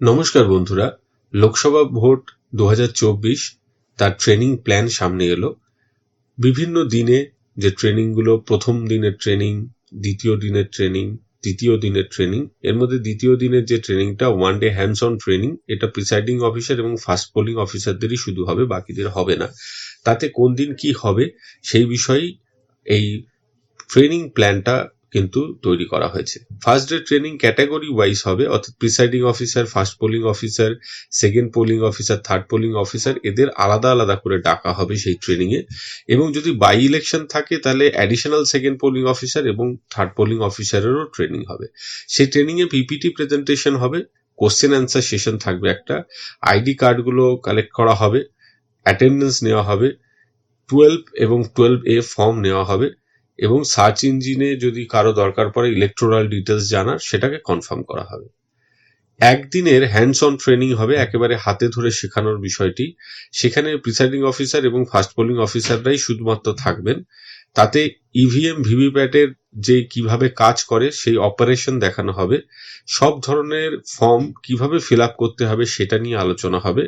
নমস্কার বন্ধুরা, লোকসভা ভোট দু হাজার চব্বিশ, তার ট্রেনিং প্ল্যান সামনে এলো। বিভিন্ন দিনে যে ট্রেনিংগুলো, প্রথম দিনের ট্রেনিং, দ্বিতীয় দিনের ট্রেনিং, তৃতীয় দিনের ট্রেনিং, এর মধ্যে দ্বিতীয় দিনের যে ট্রেনিংটা one day hands on training এটা প্রিসাইডিং অফিসার এবং ফার্স্ট পোলিং অফিসারদেরই শুধু হবে, বাকিদের হবে না। তাতে কোন দিন কি হবে, সেই বিষয়েই এই ট্রেনিং প্ল্যানটা কিন্তু তৈরি করা হয়েছে। First day training category wise হবে, অর্থাৎ presiding officer first polling officer second polling officer third polling officer এদের আলাদা আলাদা করে ডাকা হবে সেই ট্রেনিং এ। এবং যদি বাই ইলেকশন থাকে, তাহলে অ্যাডিশনাল সেকেন্ড পোলিং অফিসার এবং থার্ড পোলিং অফিসারেরও ট্রেনিং হবে। সেই ট্রেনিং এ পিপিটি প্রেজেন্টেশন হবে কোশ্চেন অ্যান্সার সেশন থাকবে একটা আইডি কার্ডগুলো কালেক্ট করা হবে অ্যাটেন্ডেন্স নেওয়া হবে টুয়েলভ এবং টুয়েলভ এ ফর্ম নেওয়া হবে। এবং সার্চ ইঞ্জিনে যদি কারও দরকার পড়ে ইলেকট্রোরাল ডিটেলস জানার, সেটাকে কনফার্ম করা হবে। একদিনের হ্যান্ডস অন ট্রেনিং হবে একেবারে হাতে ধরে শেখানোর বিষয়টি। সেখানে প্রিসাইডিং অফিসার এবং ফার্স্ট পোলিং অফিসাররাই শুধুমাত্র থাকবেন। তাতে ইভিএম ভিভিপ্যাটের যে কীভাবে কাজ করে, সেই অপারেশন দেখানো হবে। সব ধরনের ফর্ম কীভাবে ফিল আপ করতে হবে, সেটা নিয়ে আলোচনা হবে।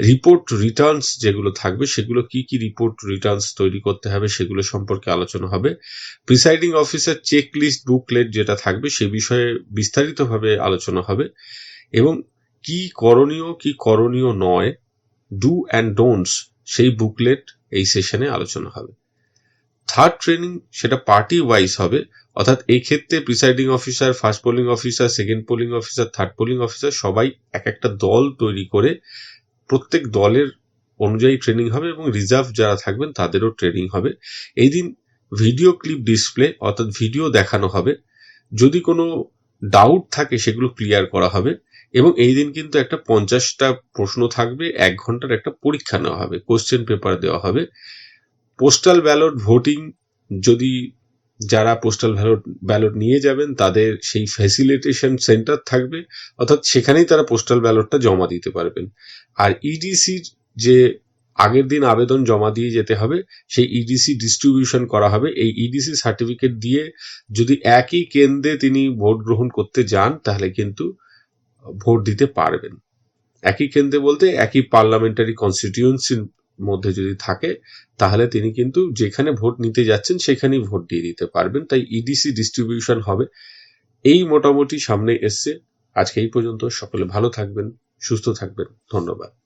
রিপোর্ট রিটার্নস যেগুলো থাকবে, সেগুলো কি কি রিপোর্ট রিটার্নস তৈরি করতে হবে, সেগুলো সম্পর্কে আলোচনা হবে। Presiding officer check list booklet যেটা থাকবে, সে বিষয়ে বিস্তারিতভাবে আলোচনা হবে। এবং কি করণীয় কি করণীয় নয় ডু অ্যান্ড ডোন্টস সেই বুকলেট এই সেশনে আলোচনা হবে। থার্ড ট্রেনিং সেটা পার্টি ওয়াইজ হবে। অর্থাৎ এই ক্ষেত্রে presiding officer first polling officer second polling officer third polling officer সবাই এক একটা দল তৈরি করে প্রত্যেক দলের অনুযায়ী ট্রেনিং হবে এবং রিজার্ভ যারা থাকবেন তাদেরও ট্রেনিং হবে। এই দিন ভিডিও ক্লিপ ডিসপ্লে অর্থাৎ ভিডিও দেখানো হবে। যদি কোনো ডাউট থাকে সেগুলো ক্লিয়ার করা হবে এবং এই দিন কিন্তু একটা পঞ্চাশটা প্রশ্ন থাকবে, এক ঘণ্টার একটা পরীক্ষা নেওয়া হবে কোশ্চেন পেপার দেওয়া হবে। পোস্টাল ব্যালট ভোটিং যদি যারা পোস্টাল ব্যালট ব্যালট নিয়ে যাবেন, তাদের সেই ফ্যাসিলিটেশন সেন্টার থাকবে, অর্থাৎ সেখানেই তারা পোস্টাল ব্যালটটা জমা দিতে পারবেন। আর ইডিসির যে আগের দিন আবেদন জমা দিয়ে যেতে হবে, সেই ইডিসি ডিস্ট্রিবিউশন করা হবে। এই ইডিসি সার্টিফিকেট দিয়ে যদি একই কেন্দ্রে তিনি ভোট গ্রহণ করতে যান, তাহলে কিন্তু ভোট দিতে পারবেন। একই কেন্দ্রে বলতে একই পার্লামেন্টারি কনস্টিটিউয়েন্সির মধ্যে যদি থাকে, তাহলে তিনি কিন্তু যেখানে ভোট নিতে যাচ্ছেন, সেখানেই ভোট দিয়ে দিতে পারবেন। তাই ইডিসি ডিস্ট্রিবিউশন হবে। এই মোটামুটি সামনে এসছে। আজকে এই পর্যন্ত। সকলে ভালো থাকবেন, সুস্থ থাকবেন। ধন্যবাদ।